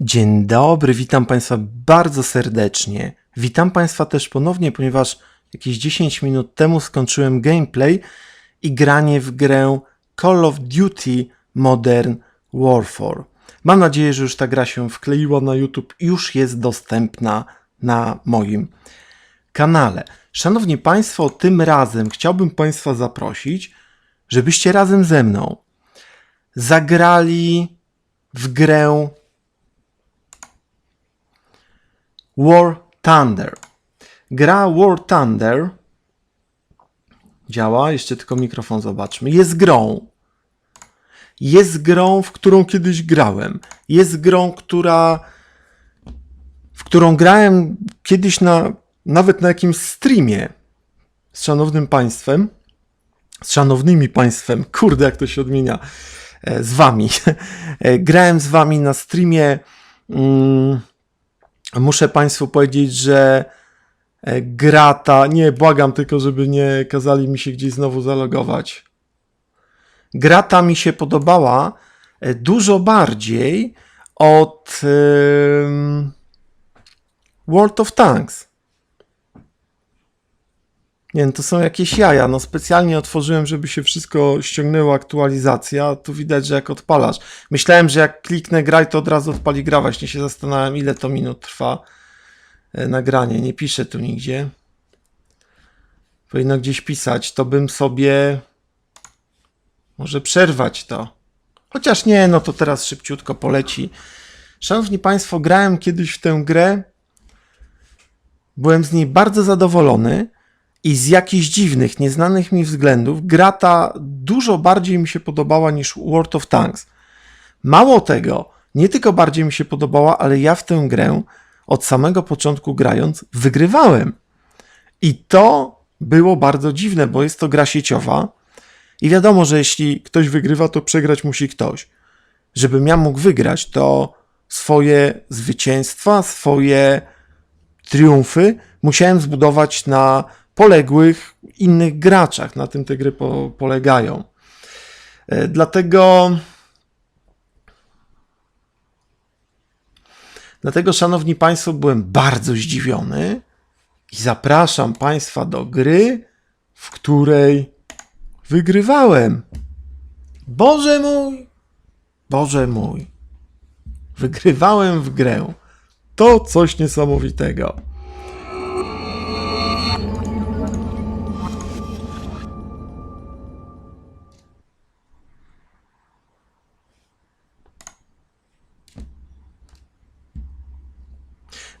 Dzień dobry, witam Państwa bardzo serdecznie. Witam Państwa też ponownie, ponieważ jakieś 10 minut temu skończyłem gameplay i granie w grę Call of Duty Modern Warfare. Mam nadzieję, że już ta gra się wkleiła na YouTube i już jest dostępna na moim kanale. Szanowni Państwo, tym razem chciałbym Państwa zaprosić, żebyście razem ze mną zagrali w grę War Thunder. Gra War Thunder działa, jeszcze tylko mikrofon zobaczmy. Jest grą. Jest grą, w którą kiedyś grałem. Jest grą, która w którą grałem kiedyś na nawet na jakimś streamie z szanownym państwem, z szanownymi państwem, kurde jak to się odmienia, e, z wami. E, Grałem z wami na streamie. Mm, Muszę Państwu powiedzieć, że e, gra ta, nie, błagam tylko, żeby nie kazali mi się gdzieś znowu zalogować. Gra ta mi się podobała e, dużo bardziej od World of Tanks. Nie wiem, to są jakieś jaja. No specjalnie otworzyłem, żeby się wszystko ściągnęło, aktualizacja. Tu widać, że jak odpalasz. Myślałem, że jak kliknę graj, to od razu odpali gra. Właśnie się zastanawiałem, ile to minut trwa e, nagranie. Nie piszę tu nigdzie. Powinno gdzieś pisać. To bym sobie może przerwać to. Chociaż nie, no to teraz szybciutko poleci. Szanowni Państwo, grałem kiedyś w tę grę. Byłem z niej bardzo zadowolony i z jakichś dziwnych, nieznanych mi względów gra ta dużo bardziej mi się podobała niż World of Tanks. Mało tego, nie tylko bardziej mi się podobała, ale ja w tę grę od samego początku grając wygrywałem. I to było bardzo dziwne, bo jest to gra sieciowa i wiadomo, że jeśli ktoś wygrywa, to przegrać musi ktoś. Żebym ja mógł wygrać, to swoje zwycięstwa, swoje triumfy musiałem zbudować na poległych innych graczach. Na tym te gry po, polegają. E, Dlatego. Dlatego, szanowni państwo, byłem bardzo zdziwiony i zapraszam państwa do gry, w której wygrywałem. Boże mój, Boże mój. Wygrywałem w grę. To coś niesamowitego.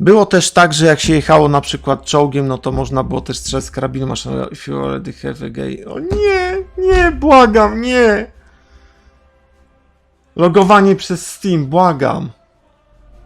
Było też tak, że jak się jechało na przykład czołgiem, no to można było też strzelać z karabinu maszynowego. If you already have a gay. O nie, nie, błagam, nie. Logowanie przez Steam, błagam.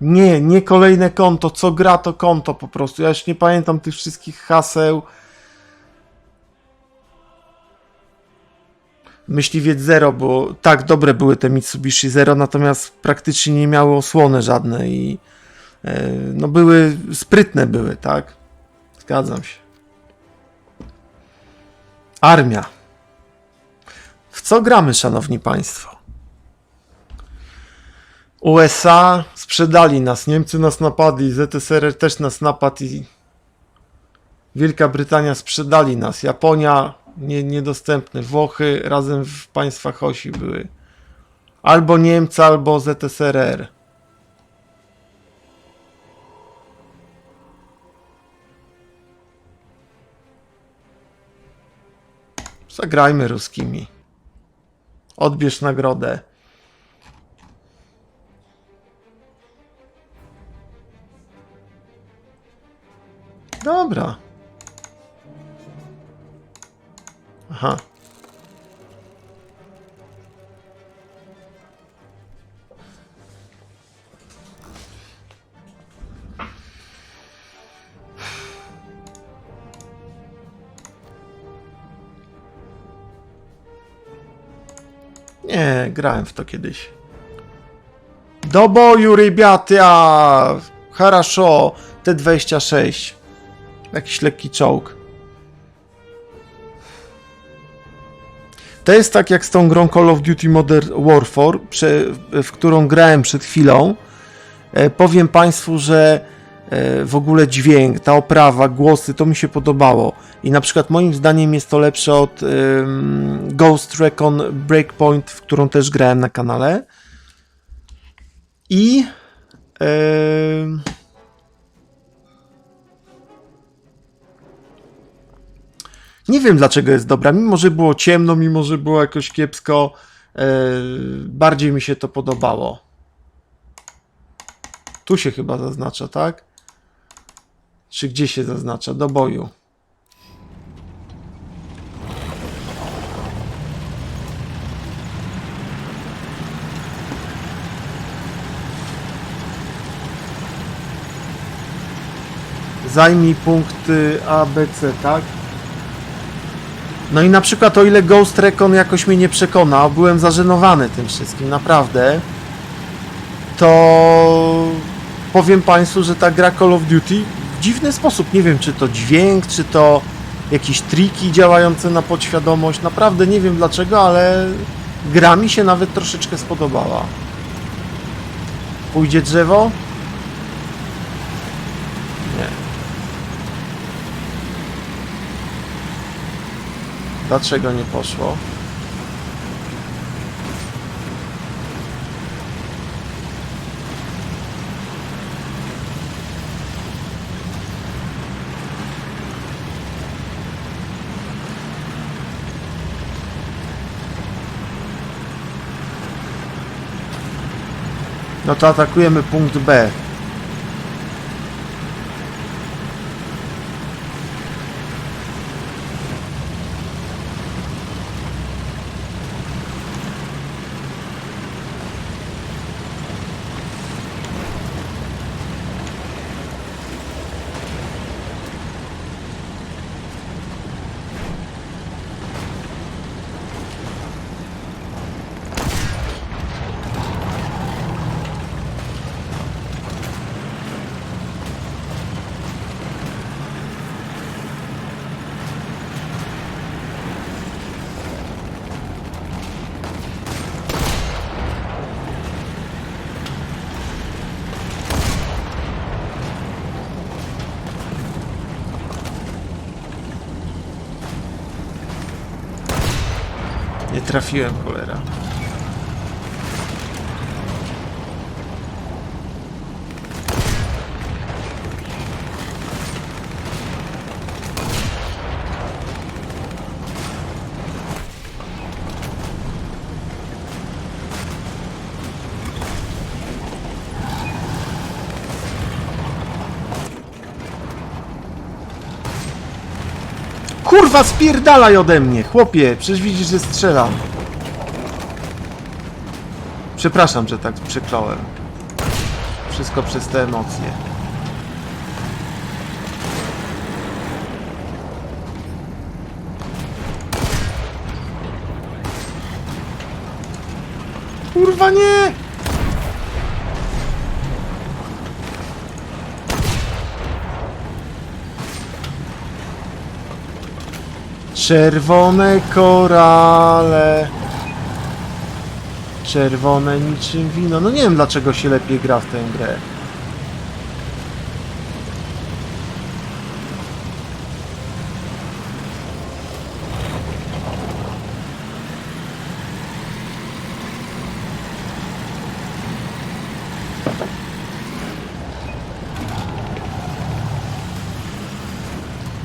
Nie, nie kolejne konto. Co gra, to konto po prostu. Ja już nie pamiętam tych wszystkich haseł. Myśliwiec Zero, bo tak, dobre były te Mitsubishi Zero, natomiast praktycznie nie miały osłony żadne i no były, sprytne były, tak? Zgadzam się. Armia. W co gramy, szanowni państwo? USA sprzedali nas, Niemcy nas napadli, ZSRR też nas napadł i Wielka Brytania sprzedali nas, Japonia nie, niedostępny, Włochy razem w państwach osi były. Albo Niemcy, albo ZSRR. Zagrajmy ruskimi. Odbierz nagrodę. Dobra. Aha. Nie, grałem w to kiedyś. Do boju, rybiatia! Хорошо, T26. Jakiś lekki czołg. To jest tak jak z tą grą Call of Duty Modern Warfare, prze, w którą grałem przed chwilą. E, powiem Państwu, że e, w ogóle dźwięk, ta oprawa, głosy, to mi się podobało. I na przykład moim zdaniem jest to lepsze od Ghost Recon Breakpoint, w którą też grałem na kanale. I nie wiem dlaczego jest dobra, mimo że było ciemno, mimo że było jakoś kiepsko, yy, bardziej mi się to podobało. Tu się chyba zaznacza, tak? Czy gdzie się zaznacza? Do boju. Zajmij punkty A, B, C, tak? No i na przykład o ile Ghost Recon jakoś mnie nie przekonał, byłem zażenowany tym wszystkim, naprawdę, to powiem Państwu, że ta gra Call of Duty dziwny sposób, nie wiem czy to dźwięk, czy to jakieś triki działające na podświadomość, naprawdę nie wiem dlaczego, ale gra mi się nawet troszeczkę spodobała. Pójdzie drzewo? Nie. Dlaczego nie poszło? No to atakujemy punkt B. Nie trafiłem, cholera. Kurwa, spierdalaj ode mnie, chłopie, przecież widzisz, że strzelam. Przepraszam, że tak przekląłem. Wszystko przez te emocje. Kurwa nie! Czerwone korale. Czerwone niczym wino. No nie wiem dlaczego się lepiej gra w tę grę.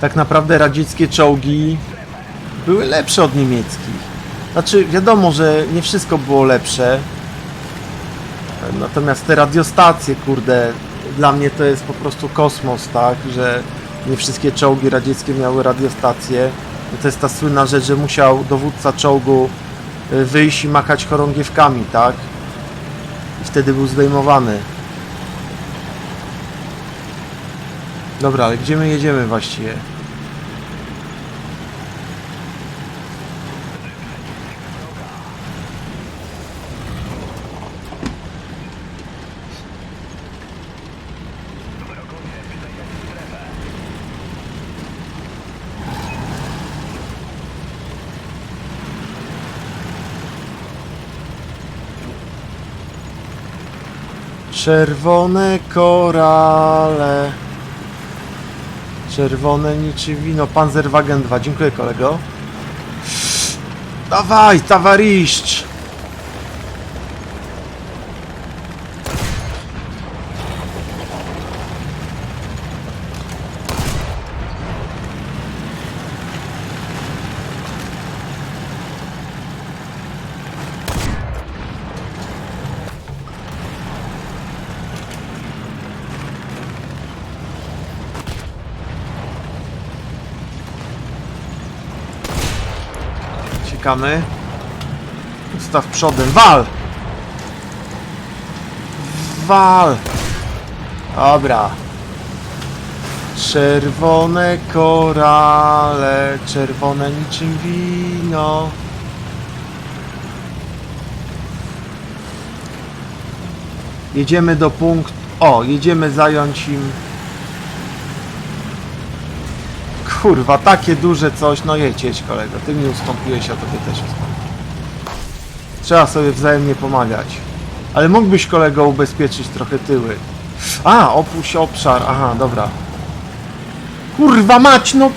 Tak naprawdę radzieckie czołgi były lepsze od niemieckich. Znaczy, wiadomo, że nie wszystko było lepsze. Natomiast te radiostacje, kurde, dla mnie to jest po prostu kosmos, tak? Że nie wszystkie czołgi radzieckie miały radiostacje. I to jest ta słynna rzecz, że musiał dowódca czołgu y, wyjść i machać chorągiewkami, tak? I wtedy był zdejmowany. Dobra, ale gdzie my jedziemy właściwie? Czerwone korale. Czerwone niczym wino. Panzerwagen 2. Dziękuję kolego. Dawaj, tawariszcz! Uciekamy. Ustaw przodem. Wal! Wal! Dobra. Czerwone korale, czerwone niczym wino. Jedziemy do punktu. O, jedziemy zająć im. Kurwa, takie duże coś. No jedź, jedź kolego. Ty mi ustąpiłeś, a tobie też ustąpię. Trzeba sobie wzajemnie pomagać. Ale mógłbyś kolego ubezpieczyć trochę tyły. A, opuść obszar. Aha, dobra. Kurwa mać, no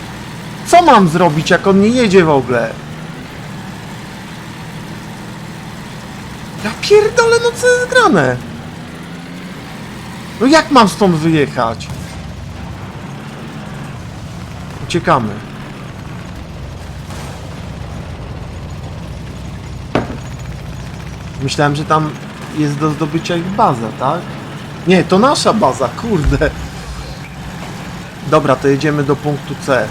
co mam zrobić, jak on nie jedzie w ogóle? Ja pierdolę, no co jest grane? No jak mam stąd wyjechać? Uciekamy. Myślałem, że tam jest do zdobycia ich baza, tak? Nie, to nasza baza, kurde. Dobra, to jedziemy do punktu C.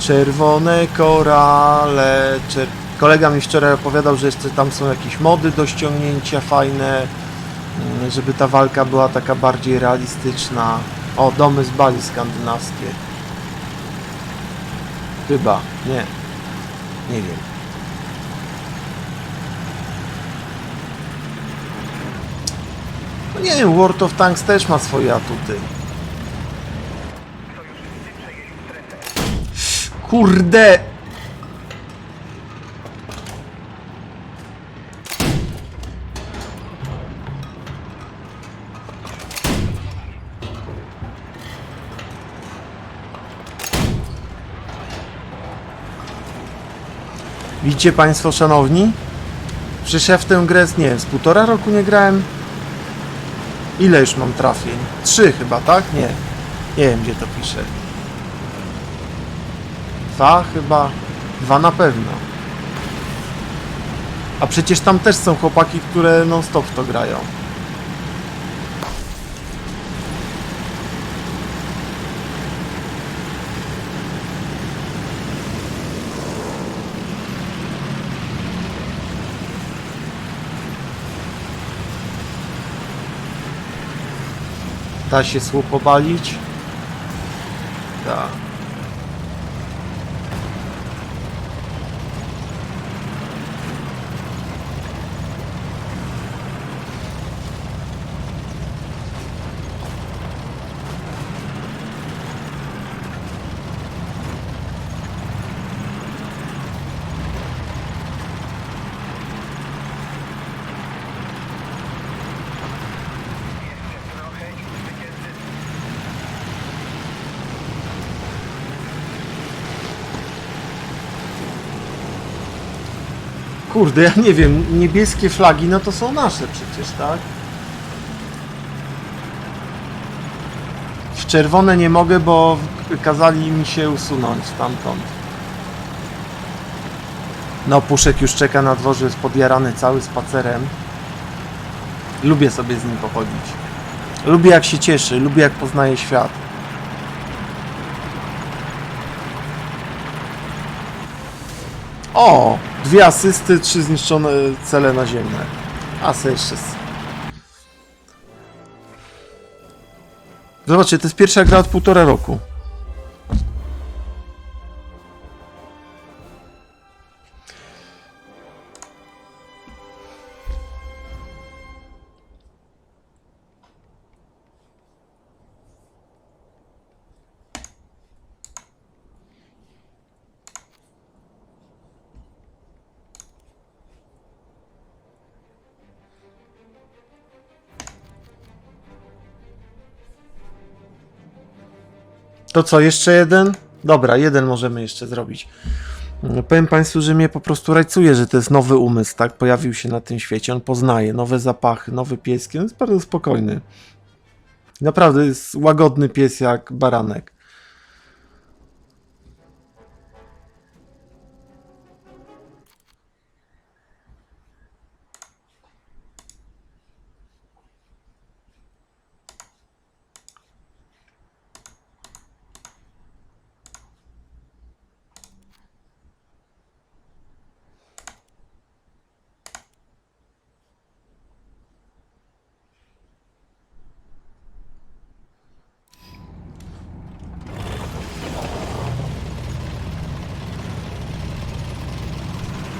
Czerwone korale. Czer... Kolega mi wczoraj opowiadał, że jeszcze tam są jakieś mody do ściągnięcia fajne, mm, żeby ta walka była taka bardziej realistyczna. O, domy z Bali skandynawskie. Chyba, nie. Nie wiem. No nie wiem, World of Tanks też ma swoje atuty. Kurde! Widzicie Państwo, szanowni? Przecież ja w tę grę, nie wiem, z półtora roku nie grałem. Ile już mam trafień? Trzy chyba, tak? Nie. Nie wiem, gdzie to pisze. Dwa chyba. Dwa na pewno. A przecież tam też są chłopaki, które non stop to grają. Da się słup obalić? Da. Kurde, ja nie wiem, niebieskie flagi, no to są nasze przecież, tak? W czerwone nie mogę, bo kazali mi się usunąć stamtąd. No, Puszek już czeka na dworze, jest podjarany cały spacerem. Lubię sobie z nim pochodzić. Lubię jak się cieszy, lubię jak poznaje świat. O! Dwie asysty, trzy zniszczone cele naziemne. A se jeszcze. s- Zobaczcie, to jest pierwsza gra od półtora roku. To co, jeszcze jeden? Dobra, jeden możemy jeszcze zrobić. Mm, Powiem Państwu, że mnie po prostu rajcuje, że to jest nowy umysł, tak? Pojawił się na tym świecie, on poznaje nowe zapachy, nowe pieski, on jest bardzo spokojny. Naprawdę jest łagodny pies jak baranek.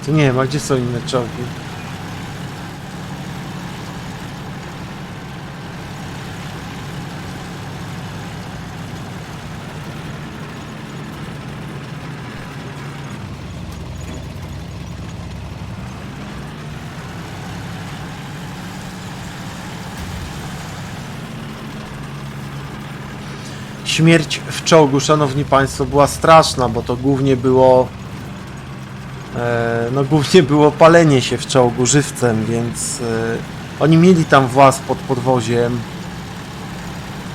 To nie wiem, a gdzie są inne czołgi? Śmierć w czołgu, szanowni państwo, była straszna, bo to głównie było E, no głównie było palenie się w czołgu żywcem, więc e, oni mieli tam włas pod podwoziem.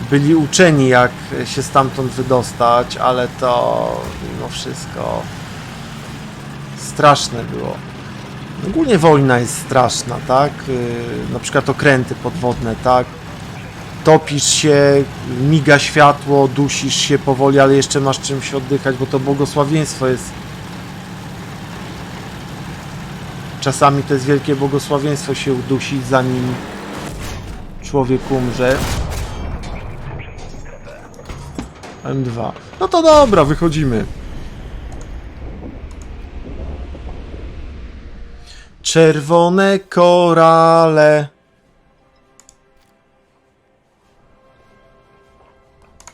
Byli uczeni jak się stamtąd wydostać, ale to mimo wszystko straszne było. Ogólnie wojna jest straszna, tak? E, Na przykład okręty podwodne, tak? Topisz się, miga światło, dusisz się powoli, ale jeszcze masz czymś oddychać, bo to błogosławieństwo jest Czasami to jest wielkie błogosławieństwo się udusić, zanim człowiek umrze. M2. No to dobra, wychodzimy. Czerwone korale.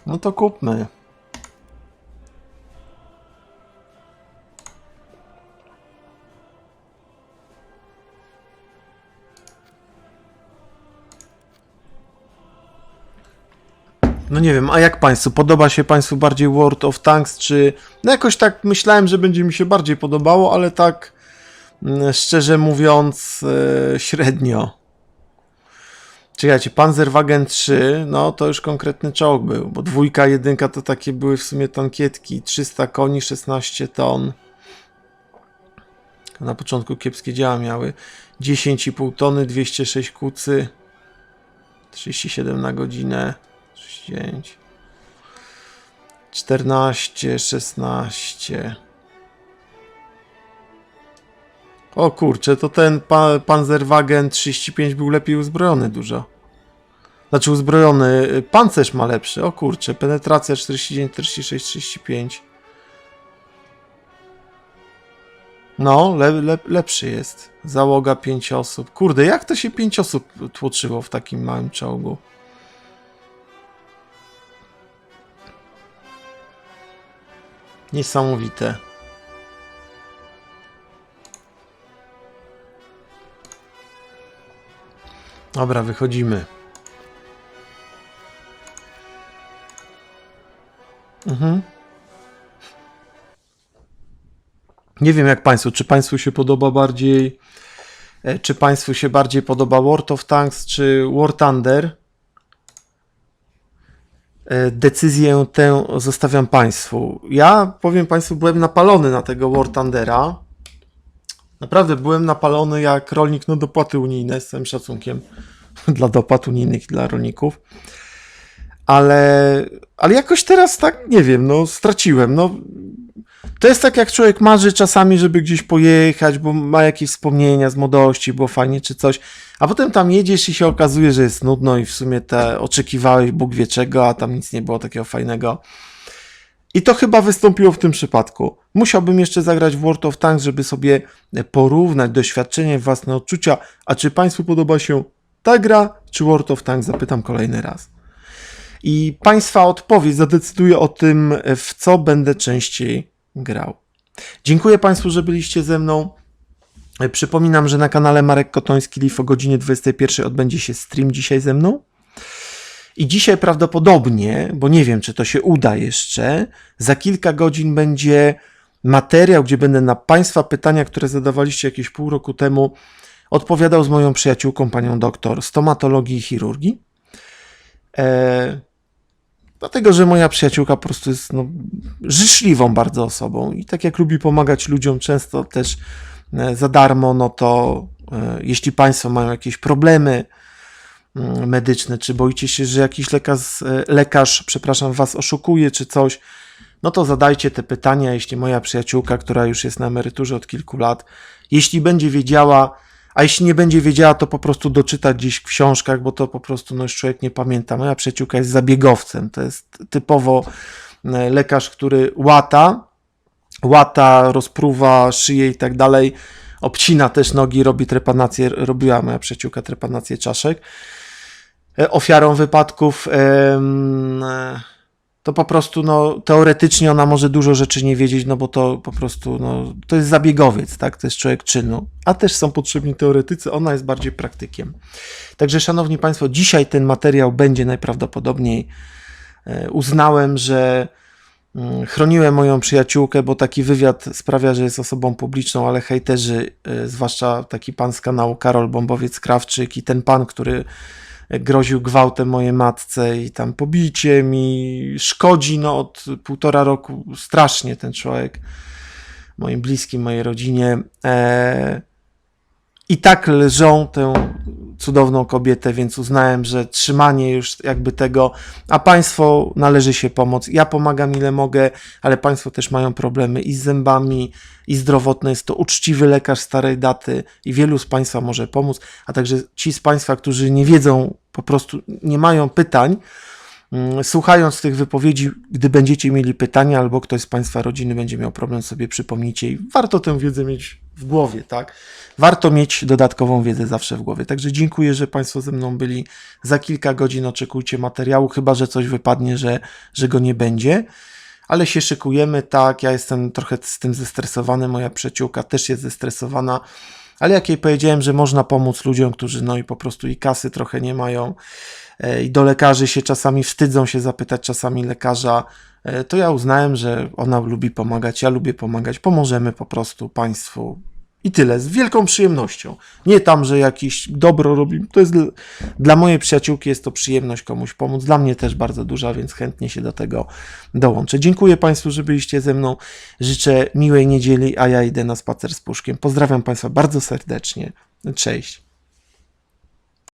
No to kupmy. No nie wiem, a jak Państwu? Podoba się Państwu bardziej World of Tanks, czy... No jakoś tak myślałem, że będzie mi się bardziej podobało, ale tak mm, szczerze mówiąc e, średnio. Czekajcie, Panzerwagen 3, no to już konkretny czołg był, bo dwójka, jedynka to takie były w sumie tankietki, 300 koni, 16 ton. Na początku kiepskie działa miały. 10,5 tony, 206 kucy, 37 na godzinę. 5 14, 16 O kurczę, to ten pa Panzerwagen 35 był lepiej uzbrojony dużo. Znaczy uzbrojony, pancerz ma lepszy. O kurczę, penetracja 49, 46, 35. No, le, le, lepszy jest. Załoga 5 osób. Kurde, jak to się 5 osób tłoczyło w takim małym czołgu? Niesamowite. Dobra, wychodzimy. Mhm. Nie wiem jak Państwu, czy Państwu się podoba bardziej, e, czy Państwu się bardziej podoba World of Tanks, czy War Thunder. E, Decyzję tę zostawiam Państwu. Ja powiem Państwu, byłem napalony na tego War Thundera. Naprawdę byłem napalony jak rolnik na dopłaty unijne, z całym szacunkiem dla dopłat unijnych i dla rolników. Ale, ale jakoś teraz tak, nie wiem, no straciłem. No, to jest tak jak człowiek marzy czasami, żeby gdzieś pojechać, bo ma jakieś wspomnienia z młodości, było fajnie czy coś, a potem tam jedziesz i się okazuje, że jest nudno i w sumie te oczekiwałeś Bóg wie czego, a tam nic nie było takiego fajnego. I to chyba wystąpiło w tym przypadku. Musiałbym jeszcze zagrać w World of Tanks, żeby sobie porównać doświadczenie, własne odczucia. A czy Państwu podoba się ta gra, czy World of Tanks? Zapytam kolejny raz. I Państwa odpowiedź zadecyduje o tym, w co będę częściej grał. Dziękuję Państwu, że byliście ze mną. Przypominam, że na kanale Marek Kotoński Live o godzinie 21 odbędzie się stream dzisiaj ze mną. I dzisiaj prawdopodobnie, bo nie wiem, czy to się uda jeszcze, za kilka godzin będzie materiał, gdzie będę na Państwa pytania, które zadawaliście jakieś pół roku temu, odpowiadał z moją przyjaciółką, panią doktor stomatologii i chirurgii. E, dlatego, że moja przyjaciółka po prostu jest no, życzliwą bardzo osobą i tak jak lubi pomagać ludziom często też e, za darmo, no to e, jeśli Państwo mają jakieś problemy mm, medyczne, czy boicie się, że jakiś lekarz, e, lekarz przepraszam, Was oszukuje, czy coś, no to zadajcie te pytania, jeśli moja przyjaciółka, która już jest na emeryturze od kilku lat, jeśli będzie wiedziała, a jeśli nie będzie wiedziała, to po prostu doczytać gdzieś w książkach, bo to po prostu no, już człowiek nie pamięta. Moja przyjaciółka jest zabiegowcem, to jest typowo e, lekarz, który łata, łata, rozpruwa szyję i tak dalej, obcina też nogi, robi trepanację, robiła moja przyjaciółka trepanację czaszek. E, Ofiarą wypadków e, to po prostu no, teoretycznie ona może dużo rzeczy nie wiedzieć, no bo to po prostu no, to jest zabiegowiec, tak? To jest człowiek czynu. A też są potrzebni teoretycy, ona jest bardziej praktykiem. Także, szanowni Państwo, dzisiaj ten materiał będzie najprawdopodobniej. e, Uznałem, że mm, chroniłem moją przyjaciółkę, bo taki wywiad sprawia, że jest osobą publiczną, ale hejterzy, e, zwłaszcza taki pan z kanału Karol Bombowiec-Krawczyk i ten pan, który groził gwałtem mojej matce i tam pobicie mi, szkodzi no od półtora roku strasznie ten człowiek, moim bliskim, mojej rodzinie. E, I tak lżą tę cudowną kobietę, więc uznałem, że trzymanie już jakby tego, a państwo należy się pomóc. Ja pomagam ile mogę, ale państwo też mają problemy i z zębami, i zdrowotne. Jest to uczciwy lekarz starej daty i wielu z państwa może pomóc, a także ci z państwa, którzy nie wiedzą, po prostu nie mają pytań, mm, słuchając tych wypowiedzi, gdy będziecie mieli pytania albo ktoś z państwa rodziny będzie miał problem, sobie przypomnijcie i warto tę wiedzę mieć w głowie, tak? Warto mieć dodatkową wiedzę zawsze w głowie. Także dziękuję, że Państwo ze mną byli. Za kilka godzin oczekujcie materiału, chyba że coś wypadnie, że, że go nie będzie. Ale się szykujemy, tak. Ja jestem trochę z tym zestresowany, moja przyjaciółka też jest zestresowana. Ale jak jej powiedziałem, że można pomóc ludziom, którzy no i po prostu i kasy trochę nie mają, e, i do lekarzy się czasami wstydzą się zapytać czasami lekarza, e, to ja uznałem, że ona lubi pomagać, ja lubię pomagać, pomożemy po prostu państwu. I tyle, z wielką przyjemnością. Nie tam, że jakiś dobro robi. To jest dla mojej przyjaciółki jest to przyjemność komuś pomóc. Dla mnie też bardzo duża, więc chętnie się do tego dołączę. Dziękuję Państwu, że byliście ze mną. Życzę miłej niedzieli, a ja idę na spacer z puszkiem. Pozdrawiam Państwa bardzo serdecznie. Cześć.